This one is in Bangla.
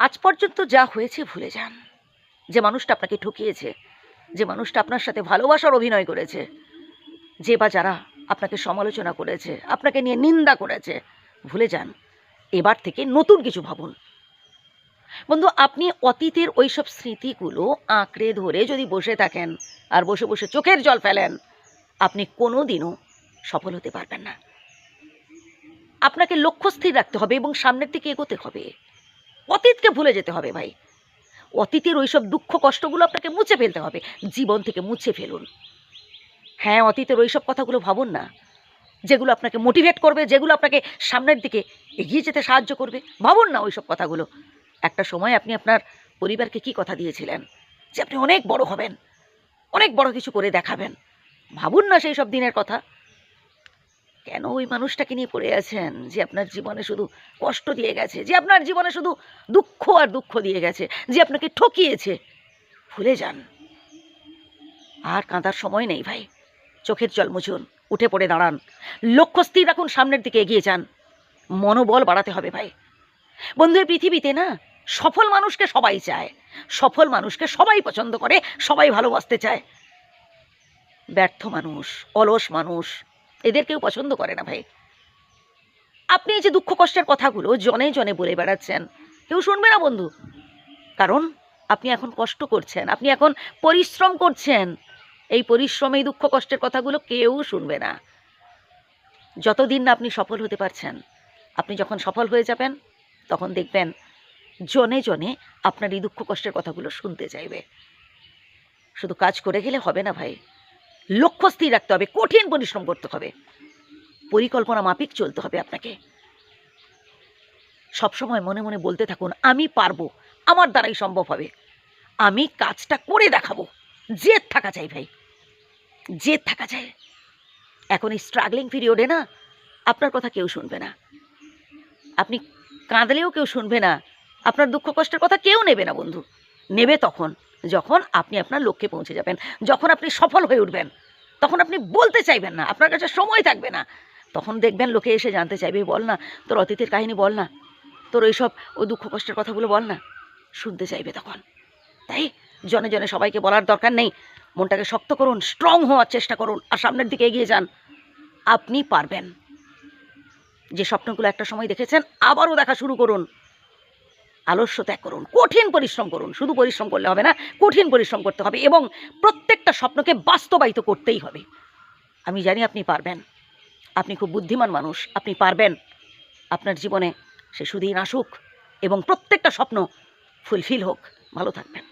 আজ পর্যন্ত যা হয়েছে ভুলে যান। যে মানুষটা আপনাকে ঠকিয়েছে, যে মানুষটা আপনার সাথে ভালোবাসার অভিনয় করেছে, যে বা যারা আপনাকে সমালোচনা করেছে, আপনাকে নিয়ে নিন্দা করেছে, ভুলে যান। এবার থেকে নতুন কিছু ভাবুন। বন্ধু, আপনি অতীতের ওইসব স্মৃতিগুলো আঁকড়ে ধরে যদি বসে থাকেন আর বসে বসে চোখের জল ফেলেন, আপনি কোনো দিনও সফল হতে পারবেন না। আপনাকে লক্ষ্য স্থির রাখতে হবে এবং সামনের দিকে এগোতে হবে। অতীতকে ভুলে যেতে হবে ভাই। অতীতের ওইসব দুঃখ কষ্টগুলো আপনাকে মুছে ফেলতে হবে। জীবন থেকে মুছে ফেলুন। হ্যাঁ অতীতের ওইসব কথাগুলো ভাবুন না। যেগুলো আপনাকে মোটিভেট করবে, যেগুলো আপনাকে সামনের দিকে এগিয়ে যেতে সাহায্য করবে, ভাবুন না ওইসব কথাগুলো। একটা সময় আপনি আপনার পরিবারকে কি কথা দিয়েছিলেন? যে আপনি অনেক বড় হবেন, অনেক বড় কিছু করে দেখাবেন। ভাবুন না সেই সব দিনের কথা। কেন ওই মানুষটাকে নিয়ে পড়ে আছেন? যে আপনার জীবনে শুধু কষ্ট দিয়ে গেছে, যে আপনার জীবনে শুধু দুঃখ আর দুঃখ দিয়ে গেছে, যে আপনাকে ঠকিয়েছে। ভুলে যান। আর কাঁদার সময় নেই ভাই। চোখের জল মুছুন, উঠে পড়ে দাঁড়ান। লক্ষ্য স্থির রাখুন, সামনের দিকে এগিয়ে যান। মনোবল বাড়াতে হবে ভাই। বন্ধুর পৃথিবীতে না, সফল মানুষকে সবাই চায়। সফল মানুষকে সবাই পছন্দ করে, সবাই ভালোবাসতে চায়। ব্যর্থ মানুষ, অলস মানুষ এদের কেউ পছন্দ করে না, ভাই। আপনি এই যে দুঃখ কষ্টের কথাগুলো জনে জনে বলে বেড়াচ্ছেন, কেউ শুনবে না, বন্ধু? কারণ আপনি এখন কষ্ট করছেন, আপনি এখন পরিশ্রম করছেন। এই পরিশ্রম, এই দুঃখ কষ্টের কথাগুলো কেউ শুনবে না। যতদিন না আপনি সফল হতে পারছেন, আপনি যখন সফল হয়ে যাবেন, তখন দেখবেন জনে জনে আপনার এই দুঃখ কষ্টের কথাগুলো শুনতে চাইবে। শুধু কাজ করে গেলে হবে না, ভাই। লক্ষ্য স্থির রাখতে হবে, কঠিন পরিশ্রম করতে হবে। পরিকল্পনা মাফিক চলতে হবে আপনাকে। সবসময় মনে মনে বলতে থাকুন, আমি পারব, আমার দ্বারাই সম্ভব হবে। আমি কাজটা করে দেখাবো। জেদ থাকা চাই ভাই। জেদ থাকা চাই। এখন এই স্ট্রাগলিং পিরিয়ডে না, আপনার কথা কেউ শুনবে না। আপনি কাঁদলেও কেউ শুনবে না। আপনার দুঃখ কষ্টের কথা কেউ নেবে না, বন্ধু। নেবে তখন, যখন আপনি আপনার লক্ষ্যে পৌঁছে যাবেন, যখন আপনি সফল হয়ে উঠবেন। তখন আপনি বলতে চাইবেন না, আপনার কাছে সময় থাকবে না। তখন দেখবেন লোকে এসে জানতে চাইবে, বল না, তোর অতীতের কাহিনী বল না, তোর ওইসব ওই দুঃখ কষ্টের কথাগুলো বল না, শুনতে চাইবে তখন। তাই জনে জনে সবাইকে বলার দরকার নেই, মনটাকে শক্ত করুন স্ট্রং হওয়ার চেষ্টা করুন, আর সামনের দিকে এগিয়ে যান। আপনি পারবেন। যে স্বপ্নগুলো একটা সময় দেখেছেন, আবারও দেখা শুরু করুন। আলস্য ত্যাগ করুন, কঠিন পরিশ্রম করুন, শুধু পরিশ্রম করলে হবে না, কঠিন পরিশ্রম করতে হবে এবং প্রত্যেকটা স্বপ্নকে বাস্তবায়িত করতেই হবে। আমি জানি আপনি পারবেন, আপনি খুব বুদ্ধিমান মানুষ, আপনি পারবেন, আপনার জীবনে সে সুদিন আসুক এবং প্রত্যেকটা স্বপ্ন ফুলফিল হোক। ভালো থাকবেন।